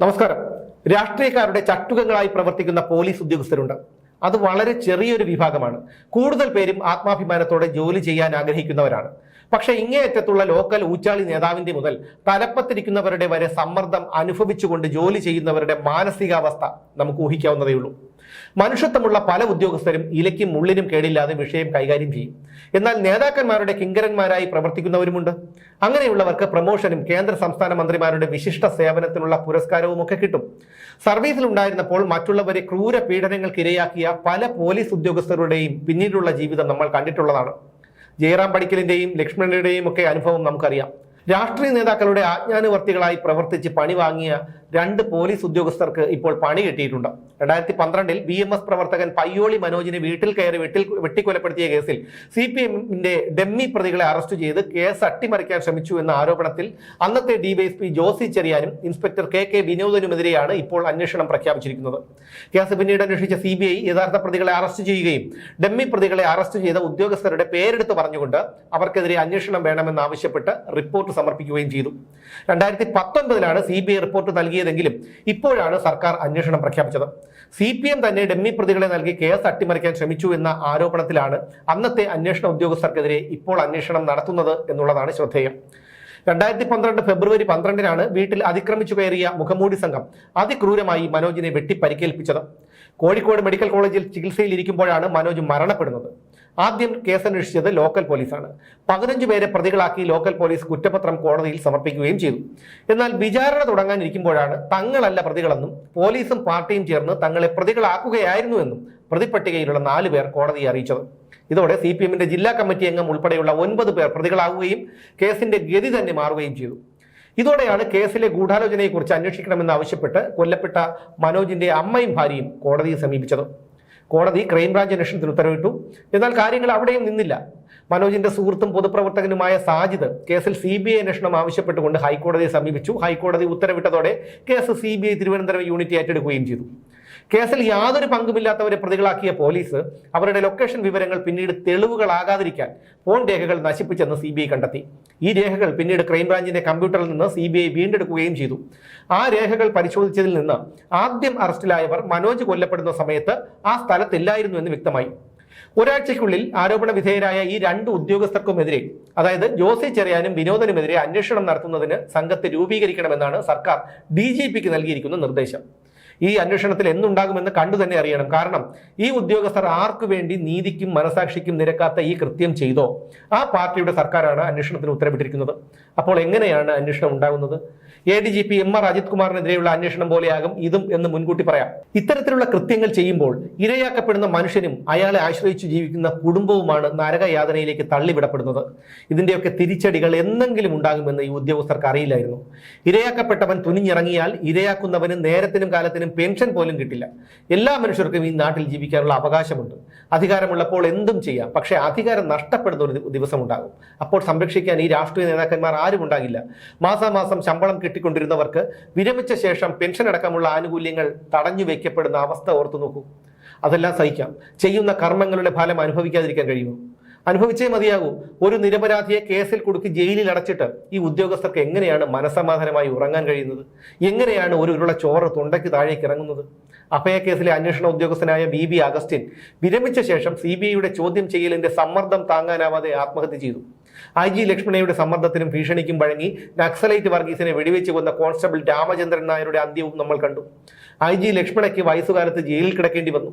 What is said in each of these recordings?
നമസ്കാരം. രാഷ്ട്രീയക്കാരുടെ ചട്ടുകങ്ങളായി പ്രവർത്തിക്കുന്ന പോലീസ് ഉദ്യോഗസ്ഥരുണ്ട്. അത് വളരെ ചെറിയൊരു വിഭാഗമാണ്. കൂടുതൽ പേരും ആത്മാഭിമാനത്തോടെ ജോലി ചെയ്യാൻ ആഗ്രഹിക്കുന്നവരാണ്. പക്ഷെ ഇങ്ങേയറ്റത്തുള്ള ലോക്കൽ ഊച്ചാളി നേതാവിന്റെ മുതൽ തലപ്പത്തിരിക്കുന്നവരുടെ വരെ സമ്മർദ്ദം അനുഭവിച്ചുകൊണ്ട് ജോലി ചെയ്യുന്നവരുടെ മാനസികാവസ്ഥ നമുക്ക് ഊഹിക്കാവുന്നതേ ഉള്ളൂ. മനുഷ്യത്വമുള്ള പല ഉദ്യോഗസ്ഥരും ഇലയ്ക്കും മുള്ളിനും കേടില്ലാതെ വിഷയം കൈകാര്യം ചെയ്യും. എന്നാൽ നേതാക്കന്മാരുടെ കിങ്കരന്മാരായി പ്രവർത്തിക്കുന്നവരുമുണ്ട്. അങ്ങനെയുള്ളവർക്ക് പ്രമോഷനും കേന്ദ്ര സംസ്ഥാന മന്ത്രിമാരുടെ വിശിഷ്ട സേവനത്തിനുള്ള പുരസ്കാരവും ഒക്കെ കിട്ടും. സർവീസിലുണ്ടായിരുന്നപ്പോൾ മറ്റുള്ളവരെ ക്രൂര പീഡനങ്ങൾക്കിരയാക്കിയ പല പോലീസ് ഉദ്യോഗസ്ഥരുടെയും പിന്നീടുള്ള ജീവിതം നമ്മൾ കണ്ടിട്ടുള്ളതാണ്. ജയറാം പടിക്കലിന്റെയും ലക്ഷ്മണന്റെയും ഒക്കെ അനുഭവം നമുക്കറിയാം. രാഷ്ട്രീയ നേതാക്കളുടെ ആജ്ഞാനുവർത്തികളായി പ്രവർത്തിച്ച് പണി വാങ്ങിയ രണ്ട് പോലീസ് ഉദ്യോഗസ്ഥർക്ക് ഇപ്പോൾ പണി കിട്ടിയിട്ടുണ്ട്. രണ്ടായിരത്തി പന്ത്രണ്ടിൽ ബി എം എസ് പ്രവർത്തകൻ പയ്യോളി മനോജിനെ വീട്ടിൽ കയറി വെട്ടിൽ വെട്ടിക്കൊലപ്പെടുത്തിയ കേസിൽ സി പി എമ്മിന്റെ ഡെമ്മി പ്രതികളെ അറസ്റ്റ് ചെയ്ത് കേസ് അട്ടിമറിക്കാൻ ശ്രമിച്ചു എന്ന ആരോപണത്തിൽ അന്നത്തെ ഡിവൈഎസ്പി ജോസി ചെറിയാനും ഇൻസ്പെക്ടർ കെ കെ വിനോദനുമെതിരെയാണ് ഇപ്പോൾ അന്വേഷണം പ്രഖ്യാപിച്ചിരിക്കുന്നത്. കേസ് പിന്നീട് അന്വേഷിച്ച സി ബി ഐ യഥാർത്ഥ പ്രതികളെ അറസ്റ്റ് ചെയ്യുകയും ഡെമ്മി പ്രതികളെ അറസ്റ്റ് ചെയ്ത ഉദ്യോഗസ്ഥരുടെ പേരെടുത്ത് പറഞ്ഞുകൊണ്ട് അവർക്കെതിരെ അന്വേഷണം വേണമെന്നാവശ്യപ്പെട്ട് റിപ്പോർട്ട് സമർപ്പിക്കുകയും ചെയ്തു. രണ്ടായിരത്തി പത്തൊൻപതിലാണ് സി ബി ഐ റിപ്പോർട്ട് നൽകിയതെങ്കിലും ഇപ്പോഴാണ് സർക്കാർ അന്വേഷണം പ്രഖ്യാപിച്ചത്. സി പി എം തന്നെ ഡെമ്മി പ്രതികളെ നൽകി കേസ് അട്ടിമറിക്കാൻ ശ്രമിച്ചു എന്ന ആരോപണത്തിലാണ് അന്നത്തെ അന്വേഷണ ഉദ്യോഗസ്ഥർക്കെതിരെ ഇപ്പോൾ അന്വേഷണം നടത്തുന്നത് എന്നുള്ളതാണ് ശ്രദ്ധേയം. രണ്ടായിരത്തി പന്ത്രണ്ട് ഫെബ്രുവരി പന്ത്രണ്ടിനാണ് വീട്ടിൽ അതിക്രമിച്ചു കയറിയ മുഖമൂടി സംഘം അതിക്രൂരമായി മനോജിനെ വെട്ടിപ്പരിക്കേൽപ്പിച്ചത്. കോഴിക്കോട് മെഡിക്കൽ കോളേജിൽ ചികിത്സയിലിരിക്കുമ്പോഴാണ് മനോജ് മരണപ്പെടുന്നത്. ആദ്യം കേസന്വേഷിച്ചത് ലോക്കൽ പോലീസാണ്. പതിനഞ്ച് പേരെ പ്രതികളാക്കി ലോക്കൽ പോലീസ് കുറ്റപത്രം കോടതിയിൽ സമർപ്പിക്കുകയും ചെയ്തു. എന്നാൽ വിചാരണ തുടങ്ങാനിരിക്കുമ്പോഴാണ് തങ്ങളല്ല പ്രതികളെന്നും പോലീസും പാർട്ടിയും ചേർന്ന് തങ്ങളെ പ്രതികളാക്കുകയായിരുന്നുവെന്നും പ്രതിപട്ടികയിലുള്ള നാല് പേർ കോടതിയെ അറിയിച്ചത്. ഇതോടെ സി പി എമ്മിന്റെ ജില്ലാ കമ്മിറ്റി അംഗം ഉൾപ്പെടെയുള്ള ഒൻപത് പേർ പ്രതികളാകുകയും കേസിന്റെ ഗതി തന്നെ മാറുകയും ചെയ്തു. ഇതോടെയാണ് കേസിലെ ഗൂഢാലോചനയെക്കുറിച്ച് അന്വേഷിക്കണമെന്ന് ആവശ്യപ്പെട്ട് കൊല്ലപ്പെട്ട മനോജിന്റെ അമ്മയും ഭാര്യയും കോടതിയെ സമീപിച്ചത്. കോടതി ക്രൈംബ്രാഞ്ച് അന്വേഷണത്തിന് ഉത്തരവിട്ടു. എന്നാൽ കാര്യങ്ങൾ അവിടെയും നിന്നില്ല. മനോജിന്റെ സുഹൃത്തും പൊതുപ്രവർത്തകനുമായ സാജിദ് കേസിൽ സി ബി ഐ അന്വേഷണം ആവശ്യപ്പെട്ടുകൊണ്ട് ഹൈക്കോടതിയെ സമീപിച്ചു. ഹൈക്കോടതി ഉത്തരവിട്ടതോടെ case C B I Thiruvananthapuram unit ഏറ്റെടുക്കുകയും ചെയ്തു. കേസിൽ യാതൊരു പങ്കുമില്ലാത്തവരെ പ്രതികളാക്കിയ പോലീസ് അവരുടെ ലൊക്കേഷൻ വിവരങ്ങൾ പിന്നീട് തെളിവുകളാകാതിരിക്കാൻ ഫോൺ രേഖകൾ നശിപ്പിച്ചെന്ന് സി കണ്ടെത്തി. ഈ രേഖകൾ പിന്നീട് ക്രൈംബ്രാഞ്ചിന്റെ കമ്പ്യൂട്ടറിൽ നിന്ന് സി ബി ഐ വീണ്ടെടുക്കുകയും ചെയ്തു. ആ രേഖകൾ പരിശോധിച്ചതിൽ നിന്ന് ആദ്യം അറസ്റ്റിലായവർ മനോജ് കൊല്ലപ്പെടുന്ന സമയത്ത് ആ സ്ഥലത്തില്ലായിരുന്നു എന്ന് വ്യക്തമായി. ഒരാഴ്ചയ്ക്കുള്ളിൽ ആരോപണ വിധേയരായ ഈ രണ്ട് ഉദ്യോഗസ്ഥർക്കുമെതിരെ അതായത് ജോസി ചെറിയാനും വിനോദനുമെതിരെ അന്വേഷണം നടത്തുന്നതിന് സംഘത്തെ രൂപീകരിക്കണമെന്നാണ് സർക്കാർ ഡി നൽകിയിരിക്കുന്ന നിർദ്ദേശം. ഈ അന്വേഷണത്തിൽ എന്തുണ്ടാകുമെന്ന് കണ്ടു തന്നെ അറിയണം. കാരണം ഈ ഉദ്യോഗസ്ഥർ ആർക്കു വേണ്ടി നീതിക്കും മനസാക്ഷിക്കും നിരക്കാത്ത ഈ കൃത്യം ചെയ്തോ? ആ പാർട്ടിയുടെ സർക്കാരാണ് അന്വേഷണത്തിന് ഉത്തരവിട്ടിരിക്കുന്നത്. അപ്പോൾ എങ്ങനെയാണ് അന്വേഷണം ഉണ്ടാകുന്നത്? A D G P M R Ajith കുമാറിനെതിരെയുള്ള അന്വേഷണം പോലെയാകും ഇതും എന്ന് മുൻകൂട്ടി പറയാം. ഇത്തരത്തിലുള്ള കൃത്യങ്ങൾ ചെയ്യുമ്പോൾ ഇരയാക്കപ്പെടുന്ന മനുഷ്യനും അയാളെ ആശ്രയിച്ചു ജീവിക്കുന്ന കുടുംബവുമാണ് നരകയാതനയിലേക്ക് തള്ളിവിടപ്പെടുന്നത്. ഇതിന്റെയൊക്കെ തിരിച്ചടികൾ എന്തെങ്കിലും ഉണ്ടാകുമെന്ന് ഈ ഉദ്യോഗസ്ഥർക്ക് അറിയില്ലായിരുന്നു. ഇരയാക്കപ്പെട്ടവൻ തുനിഞ്ഞിറങ്ങിയാൽ ഇരയാക്കുന്നവന് നേരത്തിനും കാലത്തിനും പെൻഷൻ പോലും കിട്ടില്ല. എല്ലാ മനുഷ്യർക്കും ഈ നാട്ടിൽ ജീവിക്കാനുള്ള അവകാശമുണ്ട്. അധികാരമുള്ളപ്പോൾ എന്തും ചെയ്യാം. പക്ഷേ അധികാരം നഷ്ടപ്പെടുന്ന ഒരു ദിവസം ഉണ്ടാകും അപ്പോൾ സംരക്ഷിക്കാൻ ഈ രാഷ്ട്രീയ നേതാക്കന്മാർ ആരും ഉണ്ടാകില്ല. മാസാമാസം ശമ്പളം കിട്ടിക്കൊണ്ടിരുന്നവർക്ക് വിരമിച്ച ശേഷം പെൻഷൻ അടക്കമുള്ള ആനുകൂല്യങ്ങൾ തടഞ്ഞു വയ്ക്കപ്പെടുന്ന അവസ്ഥ ഓർത്തു നോക്കൂ അതെല്ലാം സഹിക്കാം. ചെയ്യുന്ന കർമ്മങ്ങളുടെ ഫലം അനുഭവിക്കാതിരിക്കാൻ കഴിയുമോ? അനുഭവിച്ചേ മതിയാകൂ. ഒരു നിരപരാധിയെ കേസിൽ കൊടുക്കി ജയിലിൽ അടച്ചിട്ട് ഈ ഉദ്യോഗസ്ഥർക്ക് എങ്ങനെയാണ് മനസമാധാനമായി ഉറങ്ങാൻ കഴിയുന്നത്? എങ്ങനെയാണ് ഒരു ഉരുള ചോറ് തൊണ്ടയ്ക്ക് താഴേക്ക് ഇറങ്ങുന്നത്? അഭയ കേസിലെ അന്വേഷണ ഉദ്യോഗസ്ഥനായ ബി ബി അഗസ്റ്റിൻ വിരമിച്ച ശേഷം സി ബി ഐയുടെ ചോദ്യം ചെയ്യലിന്റെ സമ്മർദ്ദം താങ്ങാനാവാതെ ആത്മഹത്യ ചെയ്തു. ഐ ജി ലക്ഷ്മണയുടെ സമ്മർദ്ദത്തിനും ഭീഷണിക്കും വഴങ്ങി നക്സലൈറ്റ് വർഗീസിനെ വെടിവെച്ച് കൊന്ന കോൺസ്റ്റബിൾ രാമചന്ദ്രൻ നായരുടെ അന്ത്യവും നമ്മൾ കണ്ടു. ഐ ജി ലക്ഷ്മണയ്ക്ക് വയസ്സുകാലത്ത് ജയിലിൽ കിടക്കേണ്ടി വന്നു.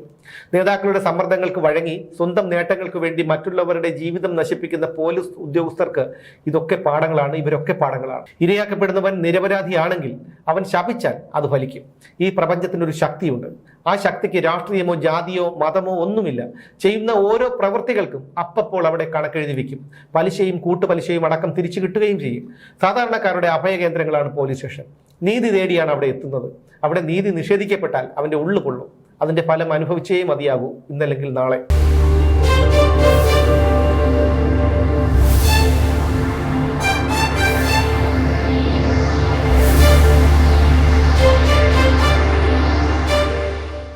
നേതാക്കളുടെ സമ്മർദ്ദങ്ങൾക്ക് വഴങ്ങി സ്വന്തം നേട്ടങ്ങൾക്ക് വേണ്ടി മറ്റുള്ളവരുടെ ജീവിതം നശിപ്പിക്കുന്ന പോലീസ് ഉദ്യോഗസ്ഥർക്ക് ഇതൊക്കെ പാഠങ്ങളാണ് ഇവരൊക്കെ പാഠങ്ങളാണ്. ഇരയാക്കപ്പെടുന്നവൻ നിരപരാധിയാണെങ്കിൽ അവൻ ശപിച്ചാൽ അത് ഫലിക്കും. ഈ പ്രപഞ്ചത്തിനൊരു ശക്തിയുണ്ട്. ആ ശക്തിക്ക് രാഷ്ട്രീയമോ ജാതിയോ മതമോ ഒന്നുമില്ല. ചെയ്യുന്ന ഓരോ പ്രവൃത്തികൾക്കും അപ്പപ്പോൾ അവിടെ കണക്കെഴുതി വെക്കും. പലിശയും കൂട്ടുപലിശയും അടക്കം തിരിച്ചു കിട്ടുകയും ചെയ്യും. സാധാരണക്കാരുടെ അഭയകേന്ദ്രങ്ങളാണ് പോലീസ് സ്റ്റേഷൻ. നീതി തേടിയാണ് അവിടെ എത്തുന്നത്. അവിടെ നീതി നിഷേധിക്കപ്പെട്ടാൽ അവന്റെ ഉള്ളു കൊള്ളും അതിന്റെ ഫലം അനുഭവിച്ചേ മതിയാകൂ ഇന്നല്ലെങ്കിൽ നാളെ.